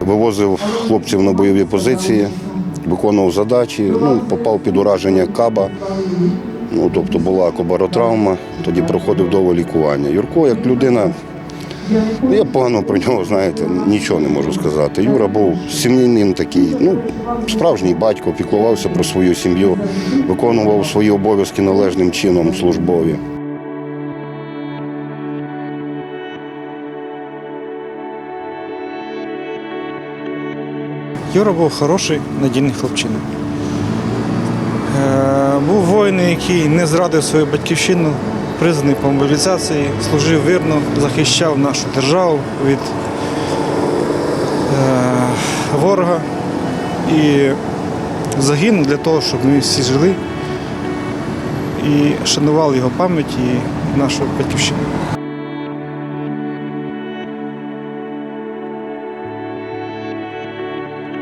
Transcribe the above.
вивозив хлопців на бойові позиції, виконував задачі, ну, попав під ураження каба. Ну, тобто була кобаротравма, тоді проходив довго лікування. Юрко, як людина, ну, я погано про нього, знаєте, нічого не можу сказати. Юра був сім'янин такий, ну, справжній батько, піклувався про свою сім'ю, виконував свої обов'язки належним чином службові. Юра був хороший, надійний хлопчина. Е, Був воїн, який не зрадив свою батьківщину, признаний по мобілізації, служив вірно, захищав нашу державу від е, ворога і загинув для того, щоб ми всі жили і шанували його пам'ять і нашу батьківщину.